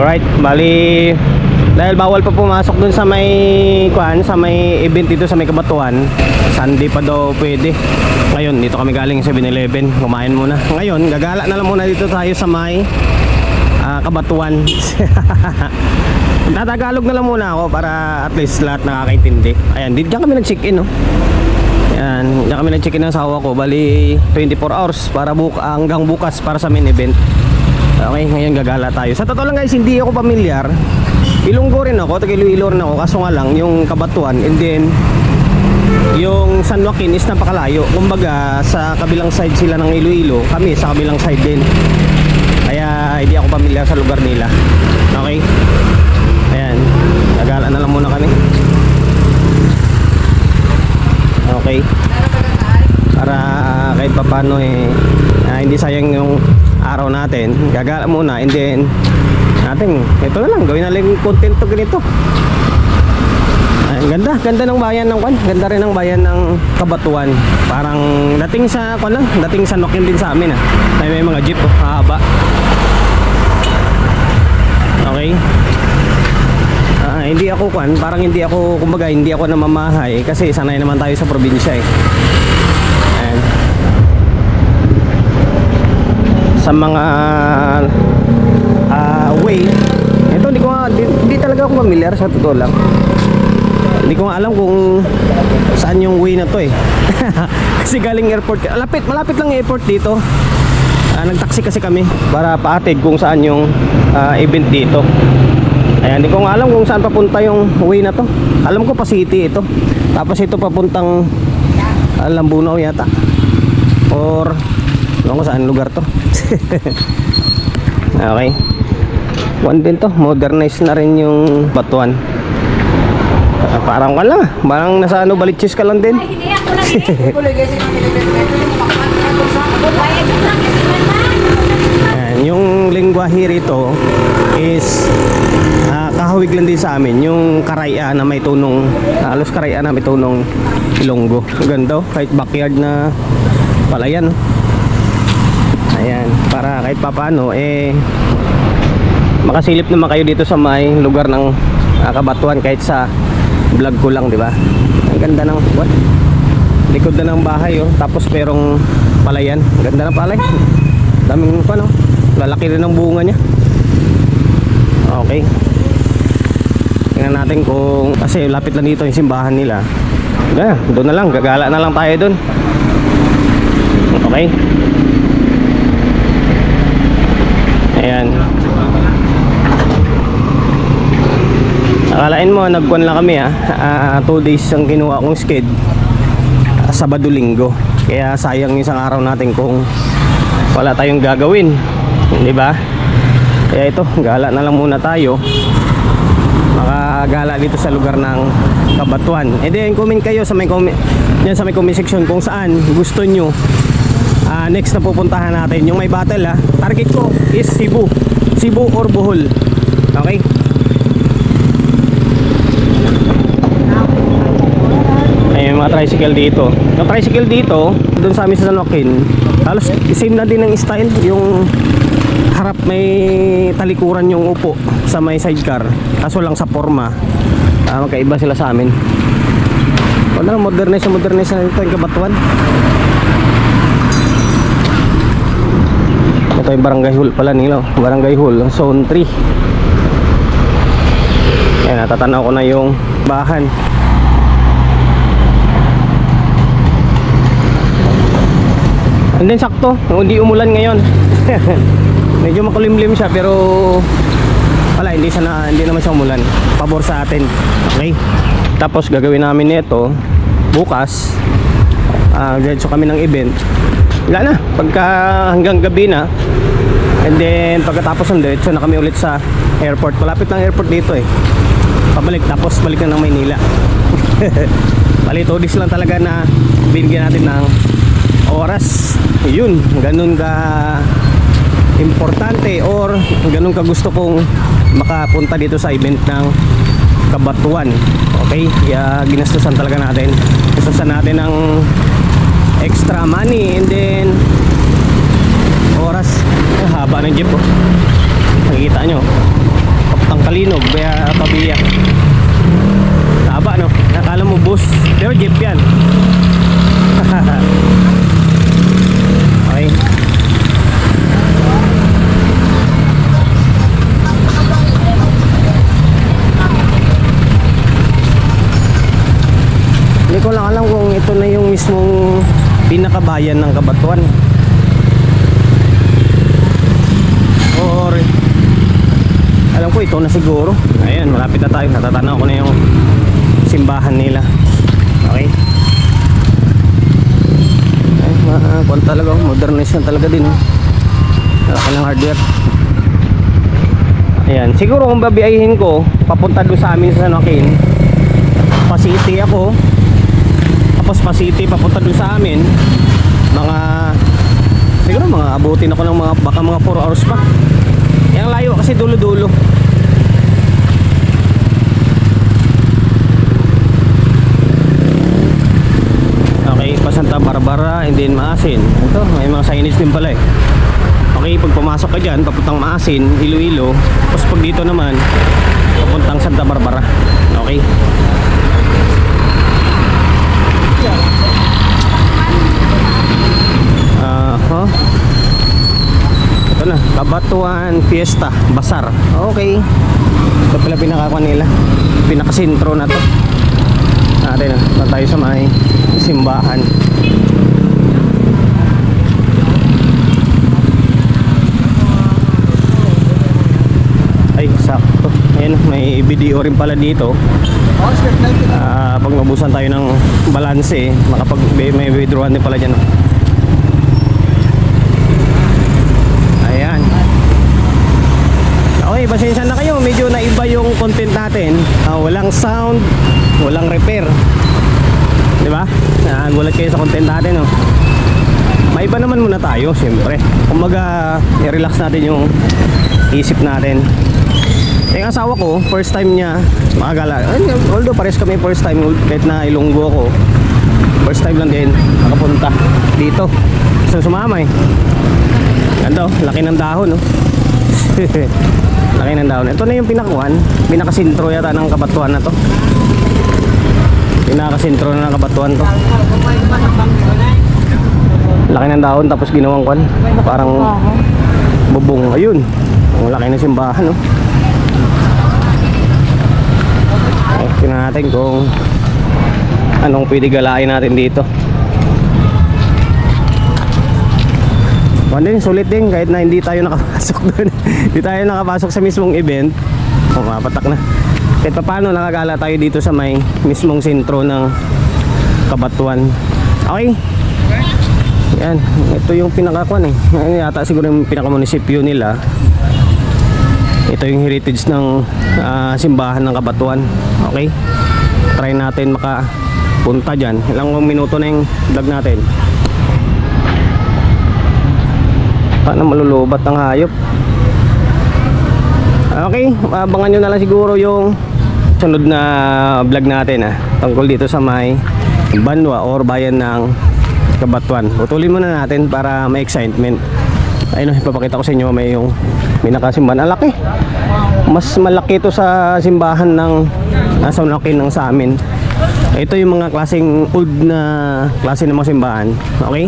Alright, bali dahil bawal pa pumasok dun sa may kuan, sa may event dito sa may Kabatuan. Sunday pa daw pwede. Ngayon, dito kami galing sa 7-Eleven. Kumain muna. Ngayon, gagala na lang muna dito tayo sa may ah, Kabatuan. Tatagalog na lang muna ako para at least lahat nakakaintindi. Ayan, dito kami nag-check-in, no. Ayan, diyan kami nag-check-in ng asawa ko. Bali, 24 hours para buk hanggang bukas para sa main event. Okay, ngayon gagala tayo. Sa totoo lang guys, hindi ako pamilyar. Ilonggo rin ako, taga Iloilo rin ako. Kaso nga lang, yung Kabatuan and then yung San Joaquin is napakalayo. Kumbaga, sa kabilang side sila ng Iloilo, kami sa kabilang side din. Kaya hindi ako pamilyar sa lugar nila. Okay? Ayan, gagala na lang muna kami. Okay. Para ah, kahit papano eh ah, hindi sayang yung araw natin. Gagala muna and then natin ito na lang gawin na lang yung content to ganito. Ay, ganda, ganda ng bayan ng kwan. Ganda rin ng bayan ng Kabatuan. Parang dating sa kwan lang, dating sa Nokin din sa amin ah. May, mga jeep oh, haba. Okay. Ah, hindi ako kwan, parang hindi ako kumbaga hindi ako namamahay kasi sanay naman tayo sa probinsya eh. Ayan. Sa mga ah, way, ito hindi ko nga, di, di talaga ako familiar sa totoo lang. Hindi ko nga alam kung saan yung way na to eh. kasi galing airport, malapit, malapit lang airport dito. Ah, nagtaksi kasi kami para paatid kung saan yung ah, event dito. Ayan, hindi ko nga alam kung saan papunta yung way na to. Alam ko pa city ito. Tapos ito papuntang ah, Lambunaw yata. Or ko saan lugar to. okay. One din to, modernize na rin yung batuan. Ah, parang ka lang, parang nasa ano, balitchis ka lang din. Ayan, yung lingwahe rito is ah, kahawig lang din sa amin. Yung karaya na may tunong halos karaya na may tunong ilonggo. Ganda oh, kahit backyard na palayan ayan para kahit papano eh makasilip naman kayo dito sa may lugar ng ah, kabatuan kahit sa vlog ko lang di ba? Ang ganda ng what? Likod na ng bahay oh. Tapos perong palayan. Ganda ng palay. Daming ano lalaki rin ng bunga niya. Okay. Tingnan natin kung kasi lapit lang dito yung simbahan nila. Gaya, doon na lang. Gagala na lang tayo doon. Okay ayan. Akalain mo nagkuhan lang kami ah. 2 days ang kinuha kong sked ah, Sabado Linggo. Kaya sayang isang araw natin kung wala tayong gagawin. Di ba? Kaya ito gala na lang muna tayo. Makagala dito sa lugar ng Kabatuan. And then comment kayo sa may comment yan sa may comment section kung saan gusto nyo ah, next na pupuntahan natin yung may battle ha target ko is Cebu Cebu or Bohol okay Ay, mga tricycle dito. Yung tricycle dito, doon sa amin sa San Joaquin, halos same na din ng style. Yung harap may talikuran yung upo sa may sidecar. Kaso lang sa forma, ah, magkaiba sila sa amin. Wala lang, modernize modernize na ito yung kabatuan. Ito yung barangay hall pala nila. Barangay hall, zone 3. Ayan, natatanaw ko na yung bahan. And then sakto, hindi umulan ngayon. Medyo makulimlim siya pero wala hindi sana hindi naman siya umulan. Pabor sa atin. Okay? Tapos gagawin namin nito bukas. Uh, kami ng event. Wala na, pagka hanggang gabi na. And then pagkatapos ng diretso na kami ulit sa airport. Malapit lang airport dito eh. Pabalik tapos balik na ng Maynila. Bali, 2 days lang talaga na binigyan natin ng oras yun ganun ka importante or ganun ka gusto kong makapunta dito sa event ng kabatuan okay kaya ginastusan talaga natin ginastusan natin ng extra money and then oras Ang haba ng jeep oh. nakikita nyo papuntang Kalinog, kaya pabiyak. Taba no? Nakala mo bus. Pero jeep yan. okay. Hindi ko lang alam kung ito na yung mismong pinakabayan ng Kabatuan. Or alam ko ito na siguro. Ayan, malapit na tayo. Natatanaw ko na yung simbahan nila. Okay. Ay, mga kwan talaga. oh. Modernize na talaga din. oh. Malaki ng hardware. Ayan. Siguro kung babiyahin ko, papunta doon sa amin sa San Joaquin, Pasiti ako. Tapos Pasiti, papunta doon sa amin. Mga, siguro mga abutin ako ng mga, baka mga 4 hours pa. Yang layo kasi dulo-dulo. Okay, pa Santa Barbara and then Maasin. Ito, may mga signage din pala eh. Okay, pag pumasok ka dyan, papuntang Maasin, Iloilo. Tapos pag dito naman, papuntang Santa Barbara. Okay. Aha. Ito na, Kabatuan Fiesta Basar. Okay. Ito pala pinakakuan nila. Pinakasintro na to. Natin na tayo sa may simbahan. Ay, Ayan, may video rin pala dito. Ah, pag mabusan tayo ng balanse, makapag may, withdrawal din pala dyan. Ayan. Okay, pasensya na kayo. Medyo naiba yung content natin. Ah, walang sound, walang repair. Di ba? Nagulat kayo sa content natin, oh. Maiba naman muna tayo, siyempre. Kumbaga, i-relax natin yung isip natin. Ang asawa ko, first time niya makagala. Although pares kami first time, kahit na ilunggo ko. First time lang din, nakapunta dito. So, sumama eh. Ganda oh, laki ng dahon oh. laki ng dahon. Ito na yung pinakakuan, pinakasintro yata ng kabatuan na to. Pinakasintro na ng kabatuan to. Laki ng dahon tapos ginawang kwan. Parang bubong. Ayun. Ang laki ng simbahan oh. Eh, tingnan natin kung anong pwede galain natin dito. One din, sulit din kahit na hindi tayo nakapasok doon. hindi tayo nakapasok sa mismong event. O, mapatak na. Kahit pa paano nakagala tayo dito sa may mismong sentro ng Kabatuan. Okay. Yan, ito yung pinakakuan eh. Yan yata siguro yung pinakamunisipyo nila. Ito yung heritage ng ah, simbahan ng Kabatuan. Okay. Try natin makapunta dyan. Ilang minuto na yung vlog natin. Paano malulubat ang hayop? Okay, abangan nyo na lang siguro yung sunod na vlog natin ah, tungkol dito sa may Banwa or bayan ng Kabatuan. Putulin muna natin para may excitement. Ayun, ipapakita ko sa inyo may yung may nakasimbahan. Ang laki. Mas malaki ito sa simbahan ng nasa laki ng sa amin. Ito yung mga klaseng old na klase ng mga simbahan. Okay?